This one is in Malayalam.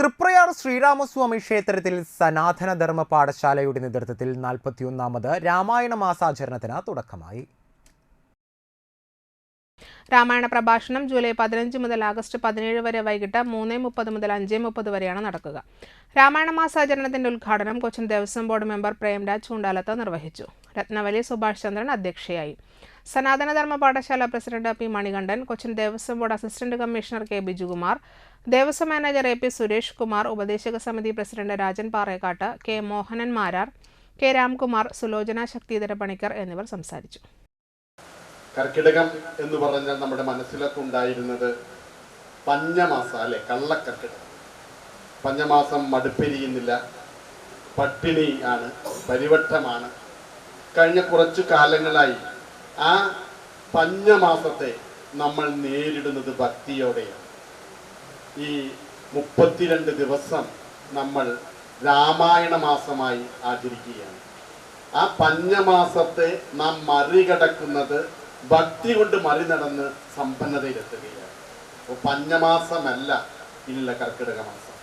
തൃപ്രയാർ ശ്രീരാമസ്വാമി ക്ഷേത്രത്തിൽ സനാതനധർമ്മ പാഠശാലയുടെ നേതൃത്വത്തിൽ നാൽപ്പത്തിയൊന്നാമത് രാമായണ മാസാചരണത്തിന് തുടക്കമായി. രാമായണ പ്രഭാഷണം ജൂലൈ പതിനഞ്ച് മുതൽ ആഗസ്റ്റ് പതിനേഴ് വരെ വൈകിട്ട് മൂന്ന് മുപ്പത് മുതൽ അഞ്ച് മുപ്പത് വരെയാണ് നടക്കുക. രാമായണ മാസാചരണത്തിന്റെ ഉദ്ഘാടനം കൊച്ചിൻ ദേവസ്വം ബോർഡ് മെമ്പർ പ്രേംരാജ് ചൂണ്ടാലത്ത് നിർവഹിച്ചു. രത്നവലി സുഭാഷ് ചന്ദ്രൻ അധ്യക്ഷയായി. Sanatana Dharma Pathashala president P Manikandan Cochin Devaswom board assistant commissioner K Bijukumar Devaswom manager A P Suresh Kumar ഉപദേശക സമിതി president Rajan Parekkattu K Mohanan Marar K Ramkumar Sulochana Shakthidhara Panicker എന്നിവർ സംസാരിച്ചു. കർക്കിടകം എന്ന് പറഞ്ഞാൽ നമ്മുടെ മനസ്സിലൊക്കെ ഉണ്ടായിരുന്നത് പഞ്ഞമാസം അല്ലെ? കള്ളക്കർക്കിടകം. പഞ്ഞമാസം മടുപ്പെരിയുന്നില്ല. പട്ടിണി ആണ് പരിവട്ടമാണ്. കഴിഞ്ഞ കുറച്ചു കാലങ്ങളായി ആ പഞ്ഞമാസത്തെ നമ്മൾ നേരിടുന്നത് ഭക്തിയോടെയാണ്. ഈ മുപ്പത്തിരണ്ട് ദിവസം നമ്മൾ രാമായണ മാസമായി ആചരിക്കുകയാണ്. ആ പഞ്ഞമാസത്തെ നാം മറികടക്കുന്നത് ഭക്തി കൊണ്ട് മറി നടന്ന് സമ്പന്നതയിലെത്തുകയാണ്. അപ്പോൾ പഞ്ഞമാസമല്ല ഇല്ല കർക്കിടക മാസം.